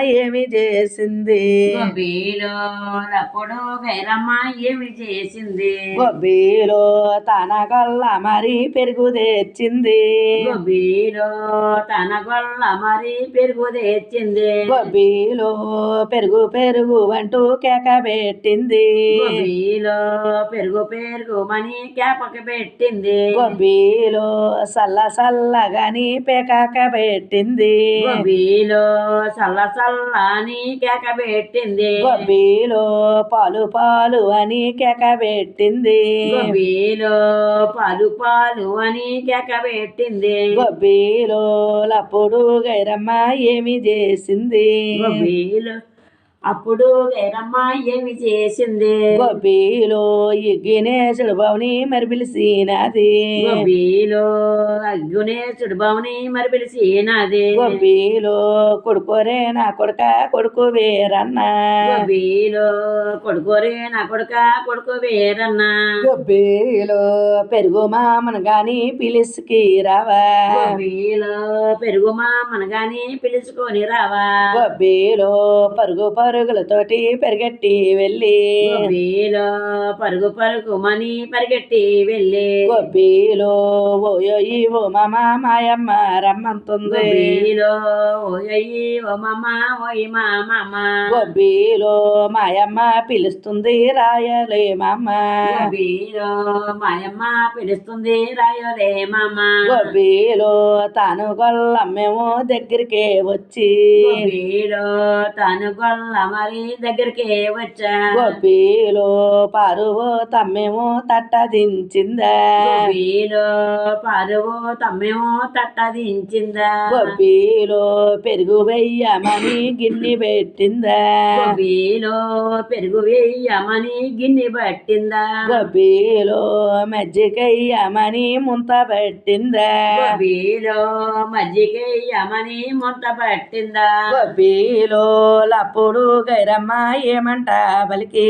ఏమి చేసింది? గొబ్బిలో అప్పుడు గైరమ్మ ఏమి చేసింది? గొబ్బిలో తన గొల్ల మరి పెరుగు తెచ్చింది. గొబ్బిలో తన గొల్ల మరి పెరుగు తెచ్చింది. గొబ్బిలో పెరుగు పెరుగు అంటూ కేక పెట్టింది. గొబ్బిలో పెరుగు పెరుగు మని కేపకి పెట్టింది. గొబ్బిలో సల్ల సల్లగాని పేకాక పెట్టింది. గొబ్బిలో చల్ల చల్లని కేక పెట్టింది. గొబ్బిలో పాలు పాలు అని కేక పెట్టింది. గొబ్బిలో పాలు పాలు అని కేక పెట్టింది. గొబ్బిలో లప్పుడు గైరమ్మ ఏమి చేసింది. గొబ్బిలో అప్పుడు గైరమ్మ ఏమి చేసింది? గొబ్బిలో ఇగ్గినేసుడు బావుని మరి పిలిచినది. గొబ్బిలో అగ్గునేసుడు బావుని మరి పిలిచినది. గొబ్బిలో కొడుకోరే నా కొడుక కొడుకు వేరన్నా. గొబ్బిలో కొడుకోరే నా కొడుక కొడుకు వేరన్నా. గొబ్బిలో పెరుగు మామను గాని పిలిచికి రావా. గొబ్బిలో పెరుగు మా మనగాని పిలుచుకొని రావా. గొబ్బిలో పరుగు పరుగులతోటి పెరిగెట్టి వెళ్ళి. గొబ్బిలో పరుగు పరుగు మని పరిగెట్టి వెళ్ళి. గొబ్బిలో ఓయోయి ఓ మామ మాయమ్మ రమ్మంతుంది. గొబ్బిలో ఓయ్ ఓ మామ ఓయ్ మా మామ గొబ్బిలో మాయమ్మ పిలుస్తుంది రాయలే మామ. గొబ్బిలో మాయమ్మ పిలుస్తుంది రాయోలే మామ. గొబ్బిలో తాను గొల్లమ్మేమో దగ్గరికి వచ్చి. గొబ్బిలో తను గొల్ల మరి దగ్గరికి వచ్చా. గొబ్బిలో పరువు తమ్మేమో తట్ట దించిందా గొబ్బిలో పరువు తమ్మేమో తట్ట దించిందా గొబ్బిలో పెరుగు వెయ్యమని గిన్నె పెట్టిందా. గొబ్బిలో పెరుగు వేయమని గిన్నె పట్టిందా. గొబ్బిలో మజ్జిగయ్యమని ముంత పెట్టిందా. గొబ్బిలో మజ్జిగేయమని ముంత పట్టిందా. గొబ్బిలో లప్పుడు గైరమ్మ ఏమంట బలికి